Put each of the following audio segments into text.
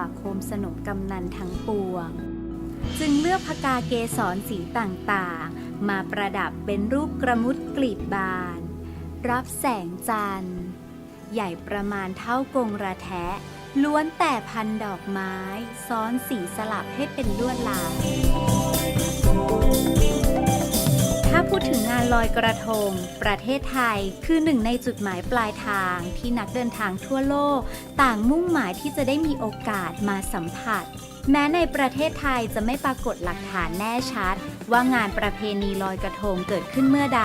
ว่าโคมสนมกำนันทั้งปวง จึงเลือกพกาเกสรสีต่างๆ มาประดับเป็นรูปกระมุดกลีบบาน รับแสงจันทร์ ใหญ่ประมาณเท่ากงระแทะ ล้วนแต่พันดอกไม้ ซ้อนสีสลับให้เป็นลวดลาย ถ้าพูดถึงงานลอยกระทง ประเทศไทยคือหนึ่งในจุดหมายปลายทางที่นักเดินทางทั่วโลก ต่างมุ่งหมายที่จะได้มีโอกาสมาสัมผัส แม้ในประเทศไทยจะไม่ปรากฏหลักฐานแน่ชัด ว่างานประเพณีลอยกระทงเกิดขึ้นเมื่อใด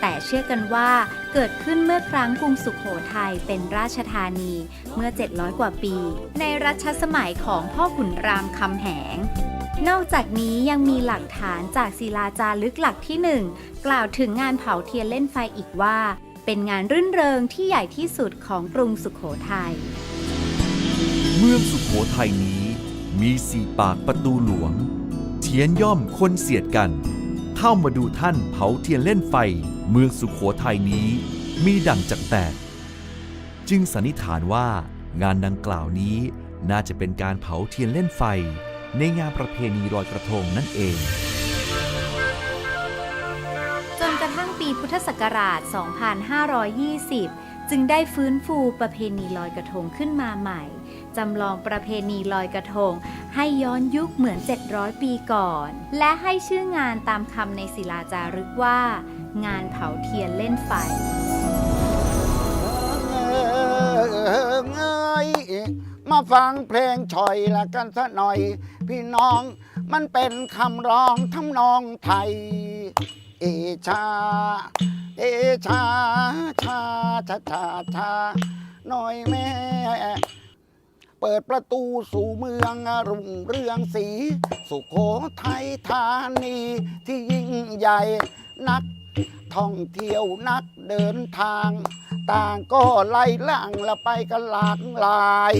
แต่เชื่อกันว่าเกิดขึ้นเมื่อครั้งกรุงสุขโขทัยเป็นราชธานีเมื่อ 700 กว่าปี ในรัชสมัยของพ่อขุนรามคำแหง นอกจากนี้ยังมีหลักฐานจากศิลาจารึกหลักที่หนึ่งกล่าวถึงงานเผาเทียนเล่นไฟอีกว่า เป็นงานรื่นเริงที่ใหญ่ที่สุดของกรุงสุขโขทัย เมืองสุขโขทัยนี้มีสี่ปากประตูหลวง เทียนย่อมคนเสียดกัน เข้ามาดูท่านเผาเทียนเล่นไฟ เมืองสุขโขทัยนี้ มีดั่งจักแตก จึงสันนิษฐานว่างานดังกล่าวนี้น่าจะเป็นการเผาเทียนเล่นไฟ ในงานประเพณีลอยกระทงนั่นเอง จนกระทั่งปีพุทธศักราช 2520 จึงได้ฟื้นฟูประเพณีลอยกระทงขึ้นมาใหม่ จำลองประเพณีลอยกระทง ให้ย้อนยุคเหมือน 700 ปีก่อน และให้ชื่องานตามคำในศิลาจารึกว่า งานเผาเทียนเล่นไฟ มาฟังเพลงชอยละกันสักหน่อย พี่น้องมันเป็นคำร้องทำนองไทย เอชา เอชาชาชาชาชาหน่อยแม่ เปิดประตูสู่เมืองรุ่งเรืองสี สุโขทัยธานีที่ยิ่งใหญ่นักท่องเที่ยวนักเดินทาง ต่างก็ไล่ล่างละไปกันหลากหลาย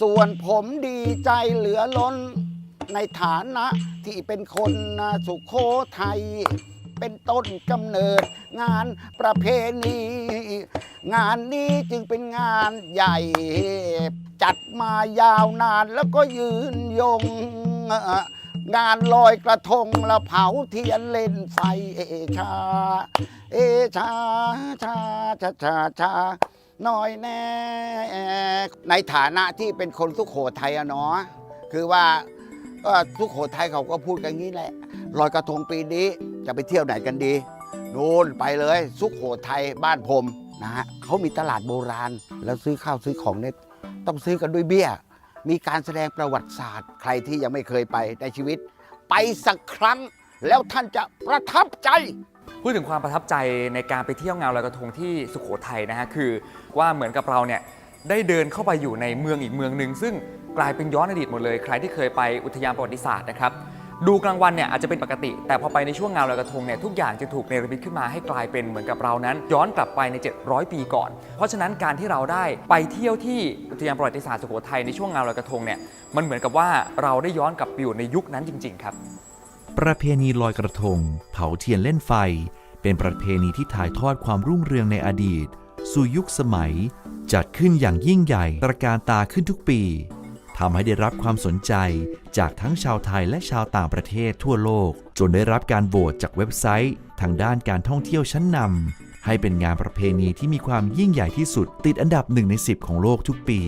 ส่วนผมดีใจเหลือล้น ในฐานะที่เป็นคนสุโขทัย เป็นต้นกำเนิดงานประเพณี งานนี้จึงเป็นงานใหญ่ จัดมายาวนานแล้วก็ยืนยง งานลอยกระทงและเผาเทียนเล่นไฟเอชา เอชาชาชาชาชาน้อยแน่ ในฐานะที่เป็นคนสุขโขทัยอะเนาะคือว่าก็สุขโขทัยเขาก็พูดกันงี้แหละลอยกระทงปีนี้จะไปเที่ยวไหนกันดีนู่นไปเลย สุขโขทัยบ้านผมนะฮะเขามีตลาดโบราณ แล้วซื้อข้าวซื้อของเนี่ยต้องซื้อกันด้วยเบี้ย มีการแสดงประวัติศาสตร์ ใครที่ยังไม่เคยไปในชีวิต ไปสักครั้งแล้วท่านจะประทับใจ พูดถึงความประทับใจในการไปเที่ยวงานลอยกระทงที่สุโขทัยนะฮะคือว่าเหมือนกับเราเนี่ยได้เดินเข้าไปอยู่ในเมืองอีกเมืองหนึ่งซึ่งกลายเป็นย้อนอดีตหมดเลย ใครที่เคยไปอุทยานประวัติศาสตร์นะครับ ดูกลางวันเนี่ยอาจจะเป็นปกติ แต่พอไปในช่วงงานลอยกระทงเนี่ยทุกอย่างจะถูกเนรมิตขึ้นมาให้กลายเป็นเหมือนกับเรานั้น ย้อนกลับไปใน 700 ปีก่อน เพราะฉะนั้นการที่เราได้ไปเที่ยวที่อุทยานประวัติศาสตร์สุโขทัยในช่วงงานลอยกระทงเนี่ยมันเหมือนกับว่าเราได้ย้อนกลับไปอยู่ในยุคนั้นจริง ๆ ครับ ประเพณีลอยกระทง เผาเทียนเล่นไฟ เป็นประเพณีที่ถ่ายทอดความรุ่งเรืองในอดีต สู่ยุคสมัย จัดขึ้นอย่างยิ่งใหญ่ตระการตาขึ้นทุกปี ทำให้ได้รับความสนใจจากทั้งชาวไทยและชาวต่างประเทศทั่วโลก จนได้รับการโหวตจากเว็บไซต์ ทางด้านการท่องเที่ยวชั้นนำให้เป็นงานประเพณีที่มีความยิ่งใหญ่ที่สุด ติดอันดับหนึ่งใน 10 ของโลกทุกปี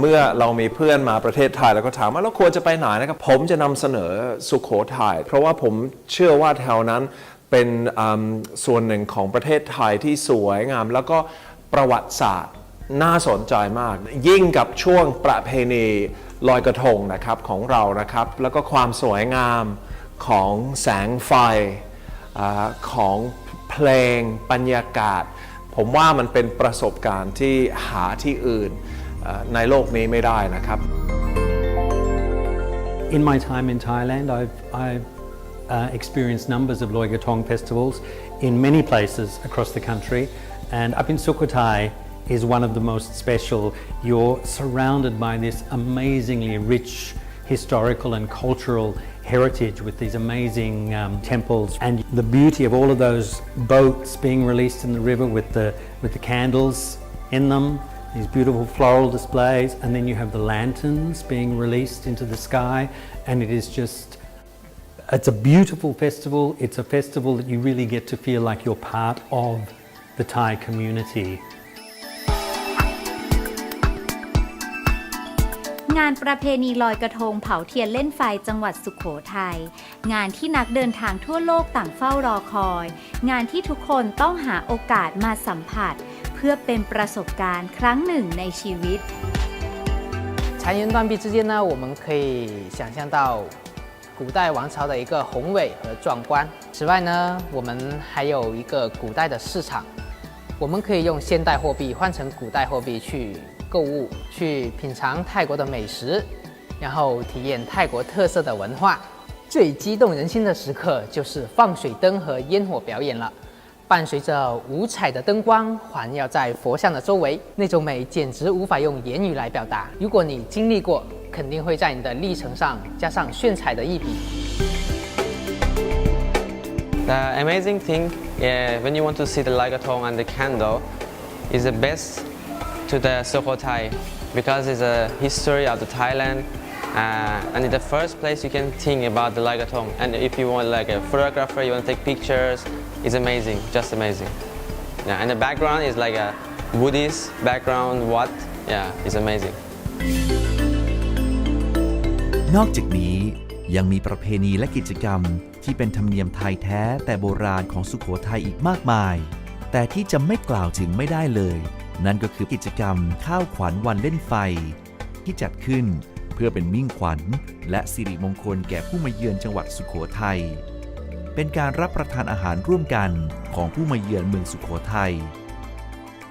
เมื่อเรามีเพื่อนมาประเทศไทยแล้วก็ถามว่าเราควรจะไปไหนนะครับ ผมจะนำเสนอสุขโขทัยเพราะว่าผมเชื่อว่าแถวนั้นเป็นอืมส่วนหนึ่งของประเทศไทยที่สวยงาม แล้วก็ประวัติศาสตร์ น่าสนใจมาก ยิ่งกับช่วงประเพณีลอยกระทงนะครับของเรานะครับ แล้วก็ความสวยงามของแสงไฟอของเพลงบรรยากาศ ผมว่ามันเป็นประสบการณ์ที่หาที่อื่นในโลกนี้ไม่ได้นะครับ In my time in Thailand, I've, I've uh, experienced numbers of Loy Gatong festivals in many places across the country, and up in Sukhothai is one of the most special. You're surrounded by this amazingly rich historical and cultural heritage with these amazing um, temples and the beauty of all of those boats being released in the river with the, with the candles in them, these beautiful floral displays, and then you have the lanterns being released into the sky, and it is just it's a beautiful festival. It's a festival that you really get to feel like you're part of the Thai community. งานประเพณีลอยกระทงเผาเทียนเล่นไฟจังหวัดสุขโขทัย งานที่นักเดินทางทั่วโลกต่างเฝ้ารอคอย งานที่ทุกคนต้องหาโอกาสมาสัมผัส เพื่อเป็นประสบการณ์ครั้งหนึ่งในชีวิต 残垣断壁之间呢，我们可以想象到古代王朝的一个宏伟和壮观。此外呢，我们还有一个古代的市场，我们可以用现代货币换成古代货币去 购物，去品尝泰国的美食，然后体验泰国特色的文化。最激动人心的时刻就是放水灯和烟火表演了。伴随着五彩的灯光环绕在佛像的周围，那种美简直无法用言语来表达。如果你经历过，肯定会在你的历程上加上炫彩的一笔。The amazing thing uh, when you want to see the l i g a t o n and the candle is the best to the Sukhothai because it's a history of the Thailand uh, and it's the first place you can think about the Laigatong and if you want like a photographer you want to take pictures it's amazing just amazing yeah and the background is like a Buddhist background what yeah it's amazing นอกจากนี้ยังมีประเพณีและกิจกรรม ที่เป็นธรรมเนียมไทยแท้แต่โบราณของสุขโขทัยอีกมากมาย แต่ที่จะไม่กล่าวถึงไม่ได้เลย นั่นก็คือกิจกรรมข้าวขวัญวันเล่นไฟ ที่จัดขึ้นเพื่อเป็นมิ่งขวัญ และสิริมงคลแก่ผู้มาเยือนจังหวัดสุขโขทัย เป็นการรับประทานอาหารร่วมกันของผู้มาเยือนเมืองสุขโขทัย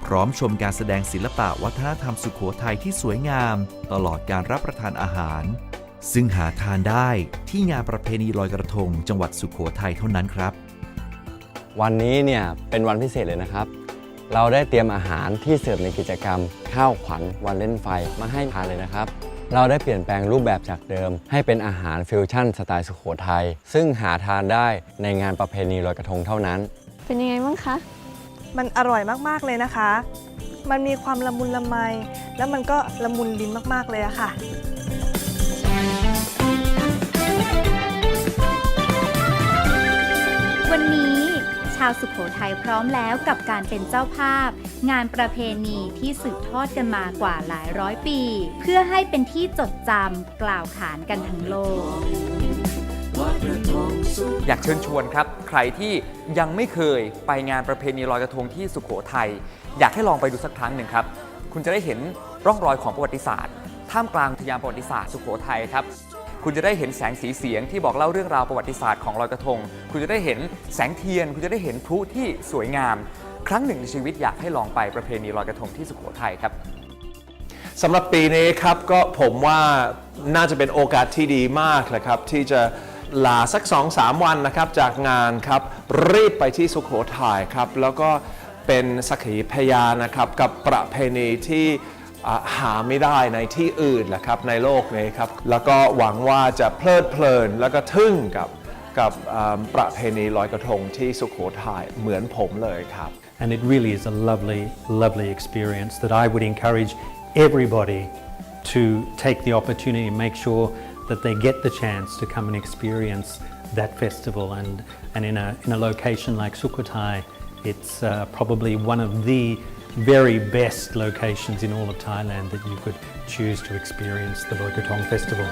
พร้อมชมการแสดงศิลปะวัฒนธรรมสุขโขทัยที่สวยงามตลอดการรับประทานอาหาร ซึ่งหาทานได้ที่งานประเพณีลอยกระทง จังหวัดสุขโขทัยเท่านั้นครับ วันนี้เนี่ยเป็นวันพิเศษเลยนะครับ เราได้เตรียมอาหารที่เสิร์ฟในกิจกรรม ข้าวขวัญวันเล่นไฟมาให้ทานเลยนะครับ เราได้เปลี่ยนแปลงรูปแบบจากเดิม ให้เป็นอาหารฟิวชั่นสไตล์สุโขทัยซึ่งหาทานได้ในงานประเพณีลอยกระทงเท่านั้น เป็นยังไงบ้างคะ มันอร่อยมาก ๆ เลยนะคะ มันมีความละมุนละไม แล้วมันก็ละมุนลิ้นมาก ๆ เลยอะค่ะวันนี้ชาวสุขโขทัยพร้อมแล้วกับการเป็นเจ้าภาพ งานประเพณีที่สืบทอดกันมากว่าหลายร้อยปี เพื่อให้เป็นที่จดจำกล่าวขานกันทั้งโลก อยากเชิญชวนครับ ใครที่ยังไม่เคยไปงานประเพณีลอยกระทงที่สุขโขทัยอยากให้ลองไปดูสักครั้งหนึ่งครับ คุณจะได้เห็นร่องรอยของประวัติศาสตร์ ท่ามกลางอุทยานประวัติศาสตร์สุโขทัยครับ คุณจะได้เห็นแสงสีเสียงที่บอกเล่าเรื่องราวประวัติศาสตร์ของลอยกระทง คุณจะได้เห็นแสงเทียน คุณจะได้เห็นพลุที่สวยงาม ครั้งหนึ่งในชีวิตอยากให้ลองไปประเพณีลอยกระทงที่สุโขทัยครับสำหรับปีนี้ครับก็ผมว่าน่าจะเป็นโอกาสที่ดีมากเลยครับ ที่จะลาสัก 2-3 วันนะครับ จากงานครับ รีบไปที่สุโขทัยครับ แล้วก็เป็นสักขีพยานนะครับ กับประเพณีที่ หาไม่ได้ในที่อื่นแหละครับในโลกนี้ครับแล้วก็หวังว่าจะเพลิดเพลินแล้วก็ทึ่งกับกับประเพณีลอยกระทงที่สุโขทัยเหมือนผมเลยครับ And it really is a lovely, lovely experience that I would encourage everybody to take the opportunity and make sure that they get the chance to come and experience that festival. And, and in, a, in a location like Sukhothai, it's uh, probably one of the very best locations in all of Thailand that you could choose to experience the Loi Krathong Festival.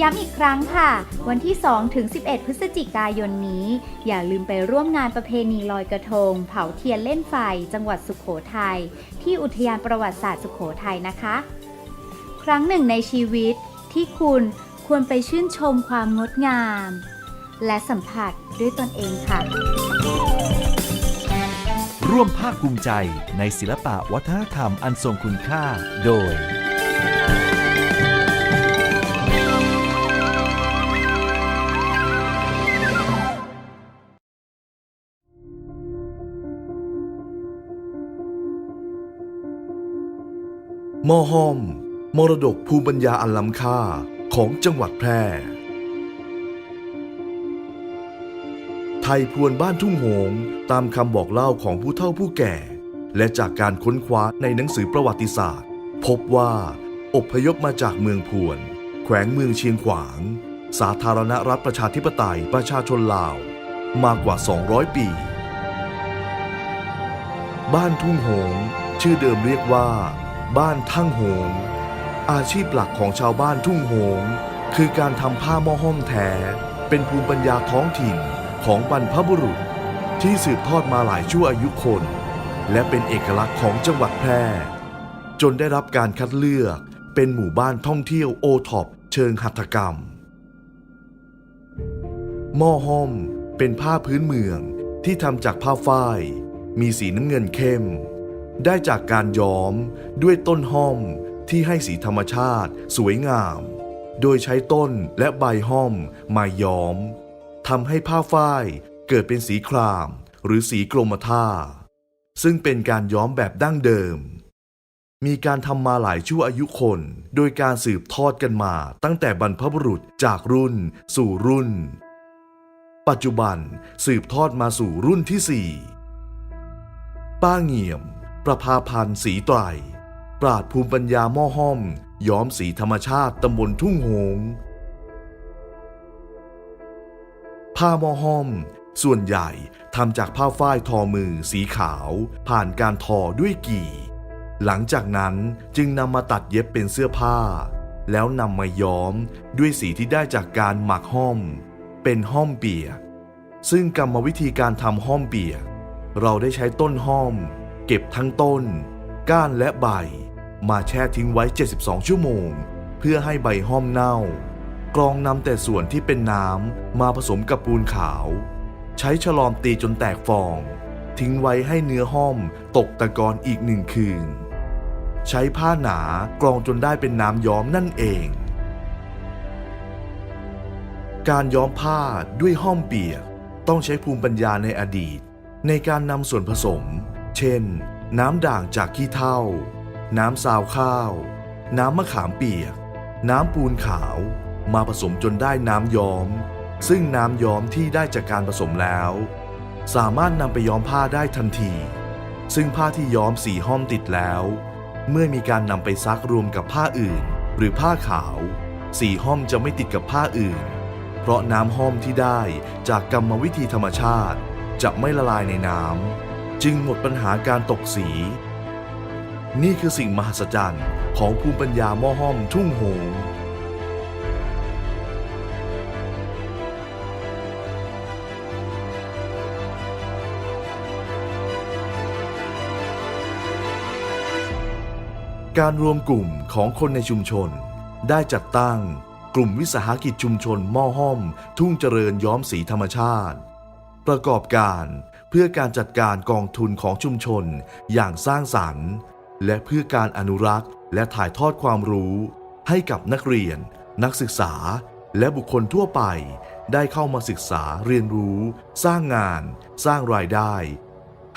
ย้ำอีกครั้งค่ะ วันที่ 2 ถึง 11 พฤศจิกายนนี้ อย่าลืมไปร่วมงานประเพณีลอยกระทง เผาเทียนเล่นไฟ จังหวัดสุขโขทัยที่อุทยานประวัติศาสตร์สุขโขทัยนะคะ ครั้งหนึ่งในชีวิตที่คุณควรไปชื่นชมความงดงาม และสัมผัสด้วยตนเองค่ะ ร่วมภาคภูมิใจในศิลปะวัฒนธรรมอันทรงคุณค่าโดย มอฮอม มรดกภูมิปัญญาอันล้ำค่าของจังหวัดแพร่ ไทยพวนบ้านทุ่งโหง ตามคำบอกเล่าของผู้เฒ่าผู้แก่ และจากการค้นคว้าในหนังสือประวัติศาสตร์ พบว่า อบพยพมาจากเมืองพวน แขวงเมืองเชียงขวาง สาธารณรัฐประชาธิปไตยประชาชนลาว มากกว่า 200 ปี บ้านทุ่งโหง ชื่อเดิมเรียกว่า บ้านทั่งโหง อาชีพหลักของชาวบ้านทุ่งโหง คือการทำผ้าหม้อห้อมแท้เป็นภูมิปัญญาท้องถิ่น ของบรรพบุรุษ ที่สืบทอดมาหลายชั่วอายุคน และเป็นเอกลักษณ์ของจังหวัดแพร่ จนได้รับการคัดเลือกเป็นหมู่บ้านท่องเที่ยวโอท็อปเชิงหัตถกรรมหม้อห้อมเป็นผ้าพื้นเมืองที่ทำจากผ้าฝ้าย มีสีน้ำเงินเข้ม ได้จากการย้อมด้วยต้นห้อมที่ให้สีธรรมชาติสวยงาม โดยใช้ต้นและใบห้อมมาย้อม ทำให้ผ้าฝ้ายเกิดเป็นสีคราม หรือสีกรมท่า ซึ่งเป็นการย้อมแบบดั้งเดิม มีการทำมาหลายชั่วอายุคน โดยการสืบทอดกันมาตั้งแต่บรรพบุรุษจากรุ่น สู่รุ่น ปัจจุบันสืบทอดมาสู่รุ่นที่4ป้าเงี่ยม ประภาพันธ์สีไตรปราดภูมิปัญญาหม้อห้อมย้อมสีธรรมชาติตำบลทุ่งหง ผ้าหม้อห้อม ส่วนใหญ่ทำจากผ้าฝ้ายทอมือสีขาว ผ่านการทอด้วยกี่ หลังจากนั้นจึงนำมาตัดเย็บเป็นเสื้อผ้า แล้วนำมาย้อมด้วยสีที่ได้จากการหมักห้อม เป็นห้อมเปียก ซึ่งกรรมวิธีการทำห้อมเปียก เราได้ใช้ต้นห้อม เก็บทั้งต้น ก้านและใบ มาแช่ทิ้งไว้ 72 ชั่วโมง เพื่อให้ใบห้อมเน่า กรองนำแต่ส่วนที่เป็นน้ำมาผสมกับปูนขาว ใช้ฉลอมตีจนแตกฟอง ทิ้งไว้ให้เนื้อห้อมตกตะกอนอีกหนึ่งคืน ใช้ผ้าหนากรองจนได้เป็นน้ำย้อมนั่นเอง การย้อมผ้าด้วยห้อมเปียก ต้องใช้ภูมิปัญญาในอดีต ในการนำส่วนผสม เช่น น้ำด่างจากขี้เถ้า น้ำซาวข้าว น้ำมะขามเปียก น้ำปูนขาว มาผสมจนได้น้ำย้อม ซึ่งน้ำย้อมที่ได้จากการผสมแล้ว สามารถนำไปย้อมผ้าได้ทันที ซึ่งผ้าที่ย้อมสีห้อมติดแล้ว เมื่อมีการนำไปซักรวมกับผ้าอื่น หรือผ้าขาว สีห้อมจะไม่ติดกับผ้าอื่น เพราะน้ำห้อมที่ได้จากกรรมวิธีธรรมชาติ จะไม่ละลายในน้ำจึงหมดปัญหาการตกสี นี่คือสิ่งมหัศจรรย์ของภูมิปัญญาหม้อห้อมทุ่งโหง การรวมกลุ่มของคนในชุมชน ได้จัดตั้งกลุ่มวิสาหกิจชุมชนหม้อห้อม ทุ่งเจริญย้อมสีธรรมชาติ ประกอบการเพื่อการจัดการกองทุนของชุมชนอย่างสร้างสรรค์ และเพื่อการอนุรักษ์และถ่ายทอดความรู้ ให้กับนักเรียน นักศึกษา และบุคคลทั่วไป ได้เข้ามาศึกษาเรียนรู้ สร้างงาน สร้างรายได้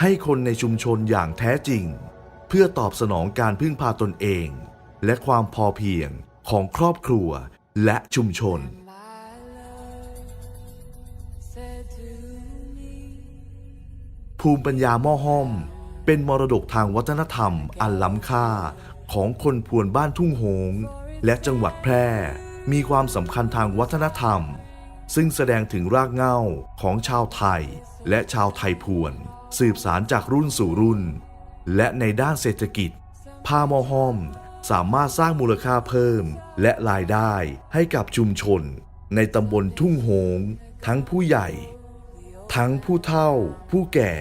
ให้คนในชุมชนอย่างแท้จริง เพื่อตอบสนองการพึ่งพาตนเอง และความพอเพียงของครอบครัวและชุมชน ภูมิปัญญาหม้อห้อม เป็นมรดกทางวัฒนธรรมอันล้ำค่าของคนพวนบ้านทุ่งโหง และจังหวัดแพร่ มีความสำคัญทางวัฒนธรรม ซึ่งแสดงถึงรากเหง้าของชาวไทย และชาวไทยพวน สืบสารจากรุ่นสู่รุ่น และในด้านเศรษฐกิจผ้ามอห้อมสามารถสร้างมูลค่าเพิ่ม และรายได้ให้กับชุมชน ในตำบลทุ่งโหง ทั้งผู้ใหญ่ ทั้งผู้เฒ่า ผู้แก่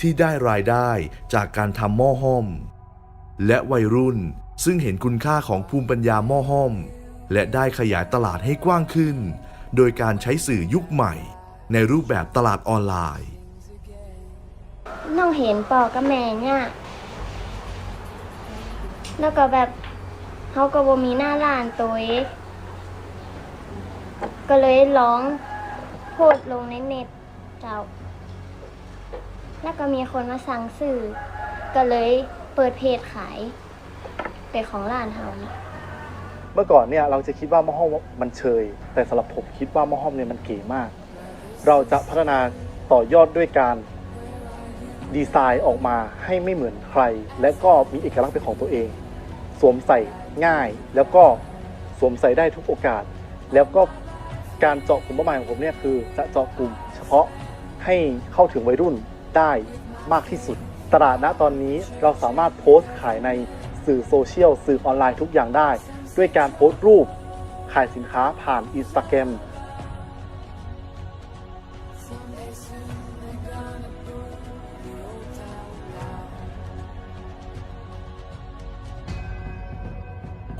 ที่ได้รายได้จากการทำหม้อห้อม และวัยรุ่นซึ่งเห็นคุณค่าของภูมิปัญญาหม้อห้อม และได้ขยายตลาดให้กว้างขึ้น โดยการใช้สื่อยุคใหม่ ในรูปแบบตลาดออนไลน์ น้องเห็นปอกับแม่เนี่ย แล้วก็แบบเขาก็บ่มีหน้าร้านตัวเองก็เลยร้องโพสต์ลงในเน็ตเจ้า แล้วก็มีคนมาสั่งซื้อก็เลยเปิดเพจขายเป็นของร้านเฮานี่เมื่อก่อนเนี่ยเราจะคิดว่าม้อห้อมมันเชย แต่สำหรับผมคิดว่าม้อห้อมเนี่ยมันเก๋มาก เราจะพัฒนาต่อยอดด้วยการดีไซน์ออกมาให้ไม่เหมือนใคร และก็มีเอกลักษณ์เป็นของตัวเอง สวมใส่ง่าย แล้วก็สวมใส่ได้ทุกโอกาส แล้วก็การเจาะกลุ่มเป้าหมายของผมเนี่ยคือจะเจาะกลุ่มเฉพาะให้เข้าถึงวัยรุ่นได้มากที่สุด ตลาดณตอนนี้เราสามารถโพสต์ขายในสื่อโซเชียลสื่อออนไลน์ทุกอย่างได้ ด้วยการโพสต์รูปขายสินค้าผ่านอินสตาแกรม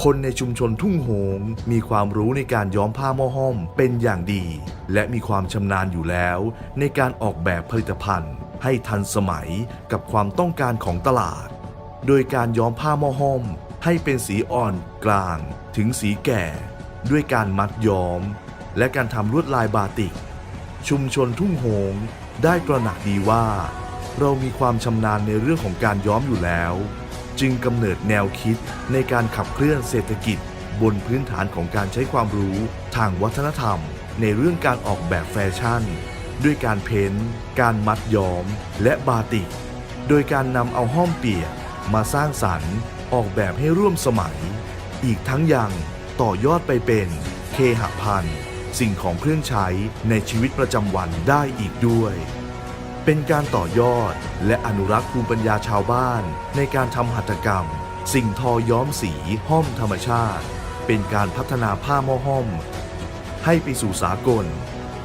คนในชุมชนทุ่งโหง มีความรู้ในการย้อมผ้าหม้อห้อมเป็นอย่างดี และมีความชำนาญอยู่แล้ว ในการออกแบบผลิตภัณฑ์ ให้ทันสมัยกับความต้องการของตลาด โดยการย้อมผ้าหม้อห้อม ให้เป็นสีอ่อนกลาง ถึงสีแก่ ด้วยการมัดย้อม และการทำลวดลายบาติก ชุมชนทุ่งโหงได้ตระหนักดีว่า เรามีความชำนาญในเรื่องของการย้อมอยู่แล้ว จึงกำเนิดแนวคิดในการขับเคลื่อนเศรษฐกิจ บนพื้นฐานของการใช้ความรู้ทางวัฒนธรรม ในเรื่องการออกแบบแฟชั่น ด้วยการเพ้นท์การมัดย้อม และบาติก โดยการนำเอาห้อมเปียกมาสร้างสรรค์ออกแบบให้ร่วมสมัย อีกทั้งยังต่อยอดไปเป็นเคหพันธ์สิ่งของเครื่องใช้ในชีวิตประจำวันได้อีกด้วย เป็นการต่อยอด และอนุรักษ์ภูมิปัญญาชาวบ้าน ในการทำหัตถกรรม สิ่งทอย้อมสีห้อมธรรมชาติ เป็นการพัฒนาผ้าหม้อห้อม ให้ไปสู่สากล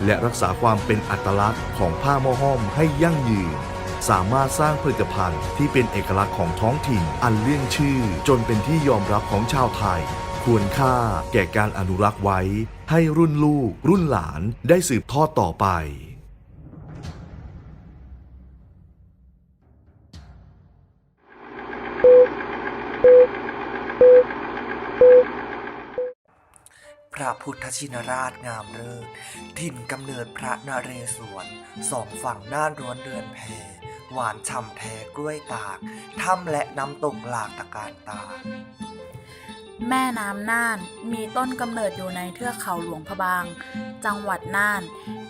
และรักษาความเป็นอัตลักษณ์ของผ้าหม้อห้อมให้ยั่งยืน สามารถสร้างผลิตภัณฑ์ที่เป็นเอกลักษณ์ของท้องถิ่นอันเลื่องชื่อ จนเป็นที่ยอมรับของชาวไทย ควรค่าแก่การอนุรักษ์ไว้ ให้รุ่นลูก รุ่นหลานได้สืบทอดต่อไป พระพุทธชินราชงามเลิศถิ่นกำเนิดพระนเรศวรสองฝั่งน่านร้วนเรือนแพหวานฉ่ำแท้กล้วยตากถ้ำและน้ำตกหลากตะการตา แม่น้ำน่านมีต้นกำเนิดอยู่ในเทือกเขาหลวงพะบาง จังหวัดน่าน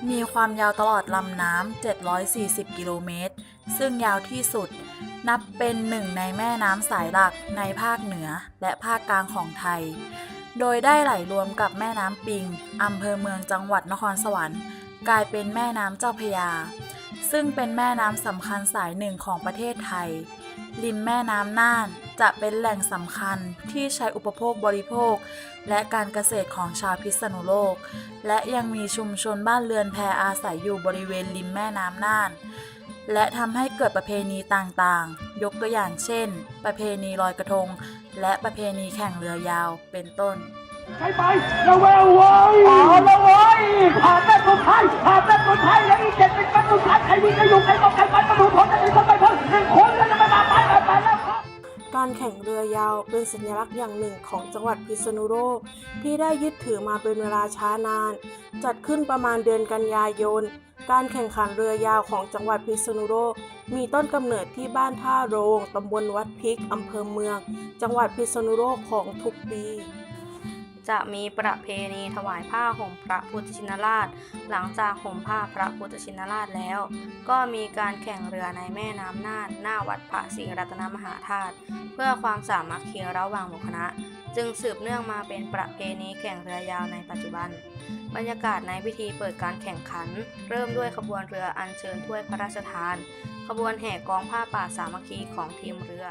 มีความยาวตลอดลำน้ำ 740 กิโลเมตร ซึ่งยาวที่สุด นับเป็นหนึ่งในแม่น้ำสายหลักในภาคเหนือและภาคกลางของไทย โดยได้ไหลรวมกับแม่น้ำปิงอำเภอเมืองจังหวัดนครสวรรค์ กลายเป็นแม่น้ำเจ้าพยา ซึ่งเป็นแม่น้ำสำคัญสายหนึ่งของประเทศไทย ริมแม่น้ำน่านจะเป็นแหล่งสำคัญที่ใช้อุปโภคบริโภค และการเกษตรของชาวพิษณุโลก และยังมีชุมชนบ้านเรือนแพอาศัยอยู่บริเวณริมแม่น้ำน่าน และทำให้เกิดประเพณีต่างๆ ยกตัวอย่างเช่น ประเพณีลอยกระทง และประเพณีแข่งเรือยาวเป็นต้นใช่ไประเวลเว้ยเอาละเว้ยผ่านแม่ตุนไทยผ่านแม่ตุนไทยแล้วอีกเจ็ดเป็นแม่ตุนไทยใครวิ่งจะอยู่ใครต้องใครไปมาดูผลจะมีคนไปพ้นหนึ่งคนแล้วจะไม่มาไปไปไปแล้วครับการแข่งเรือยาวเป็นสัญลักษณ์อย่างหนึ่งของจังหวัดพิษณุโลกที่ได้ยึดถือมาเป็นเวลาช้านาน จัดขึ้นประมาณเดือนกันยายน การแข่งขันเรือยาวของจังหวัดพิษณุโลก มีต้นกำเนิดที่บ้านท่าโรงตำบลวัดพริกอำเภอเมือง จังหวัดพิษณุโลกของทุกปี จะมีประเพณีถวายผ้าห่มพระพุทธชินราช หลังจากห่มผ้าพระพุทธชินราชแล้ว ก็มีการแข่งเรือในแม่น้ำน่านหน้าวัดพระศรีรัตนมหาธาตุเพื่อความสามัคคีระหว่างหมู่คณะจึงสืบเนื่องมาเป็นประเพณีแข่งเรือยาวในปัจจุบัน บรรยากาศในพิธีเปิดการแข่งขัน เริ่มด้วยขบวนเรืออัญเชิญถ้วยพระราชทาน ขบวนแห่กองผ้าป่าสามัคคีของทีมเรือ